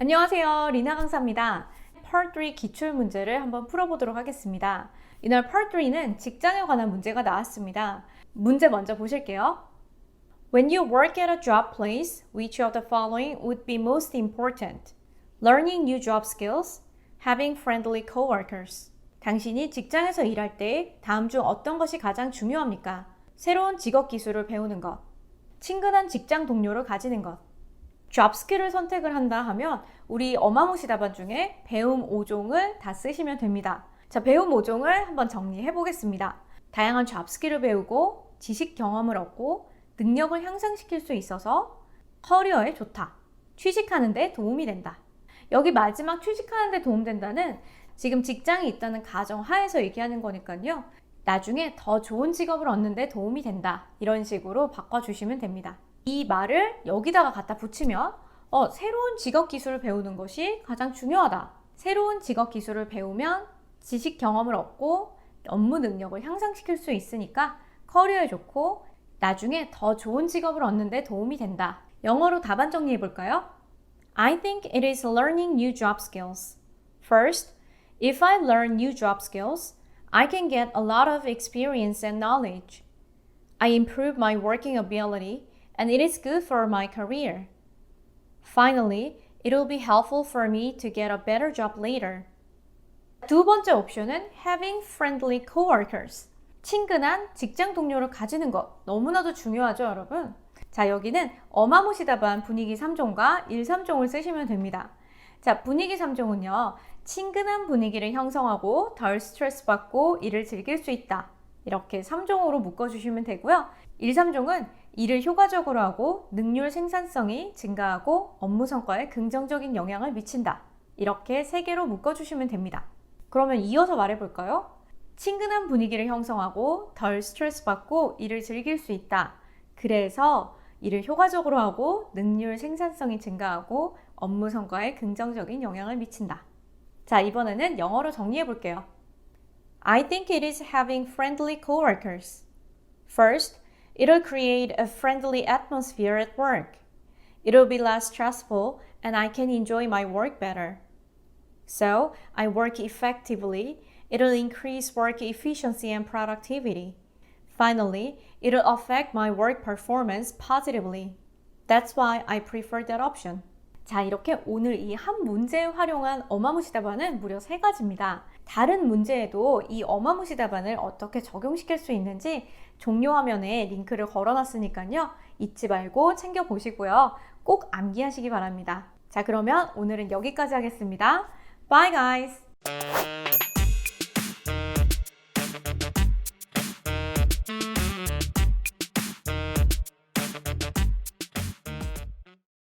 안녕하세요. 리나 강사입니다. Part 3 기출 문제를 한번 풀어보도록 하겠습니다. 이날 Part 3는 직장에 관한 문제가 나왔습니다. 문제 먼저 보실게요. When you work at a job place, which of the following would be most important? Learning new job skills, having friendly coworkers. 당신이 직장에서 일할 때 다음 중 어떤 것이 가장 중요합니까? 새로운 직업 기술을 배우는 것, 친근한 직장 동료를 가지는 것. 잡 스킬을 선택을 한다 하면 우리 어마무시 답안 중에 배움 5종을 다 쓰시면 됩니다. 자, 배움 5종을 한번 정리해 보겠습니다. 다양한 잡 스킬을 배우고 지식 경험을 얻고 능력을 향상시킬 수 있어서 커리어에 좋다. 취직하는 데 도움이 된다. 여기 마지막 취직하는 데 도움된다는 지금 직장이 있다는 가정 하에서 얘기하는 거니까요. 나중에 더 좋은 직업을 얻는 데 도움이 된다. 이런 식으로 바꿔주시면 됩니다. 이 말을 여기다가 갖다 붙이면 어, 새로운 직업 기술을 배우는 것이 가장 중요하다. 새로운 직업 기술을 배우면 지식 경험을 얻고 업무 능력을 향상시킬 수 있으니까 커리어에 좋고 나중에 더 좋은 직업을 얻는 데 도움이 된다. 영어로 답안 정리해 볼까요? I think it is learning new job skills. First, if I learn new job skills, I can get a lot of experience and knowledge. I improve my working ability and it is good for my career. Finally, it will be helpful for me to get a better job later. 두 번째 옵션은 having friendly coworkers. 친근한 직장 동료를 가지는 것. 너무나도 중요하죠, 여러분? 자, 여기는 어마무시다반 분위기 3종과 1, 3종을 쓰시면 됩니다. 자, 분위기 3종은요. 친근한 분위기를 형성하고 덜 스트레스 받고 일을 즐길 수 있다. 이렇게 3종으로 묶어주시면 되고요. 1, 3종은 일을 효과적으로 하고 능률 생산성이 증가하고 업무 성과에 긍정적인 영향을 미친다. 이렇게 세 개로 묶어주시면 됩니다. 그러면 이어서 말해볼까요? 친근한 분위기를 형성하고 덜 스트레스 받고 일을 즐길 수 있다. 그래서 일을 효과적으로 하고 능률 생산성이 증가하고 업무 성과에 긍정적인 영향을 미친다. 자, 이번에는 영어로 정리해 볼게요. I think it is having friendly coworkers. First, it'll create a friendly atmosphere at work. It'll be less stressful and I can enjoy my work better. So, I work effectively. It'll increase work efficiency and productivity. Finally, it'll affect my work performance positively. That's why I prefer that option. 자, 이렇게 오늘 이 한 문제에 활용한 어마무시 답안은 무려 세 가지입니다. 다른 문제에도 이 어마무시 답안을 어떻게 적용시킬 수 있는지 종료 화면에 링크를 걸어 놨으니까요. 잊지 말고 챙겨 보시고요. 꼭 암기하시기 바랍니다. 자, 그러면 오늘은 여기까지 하겠습니다. Bye guys!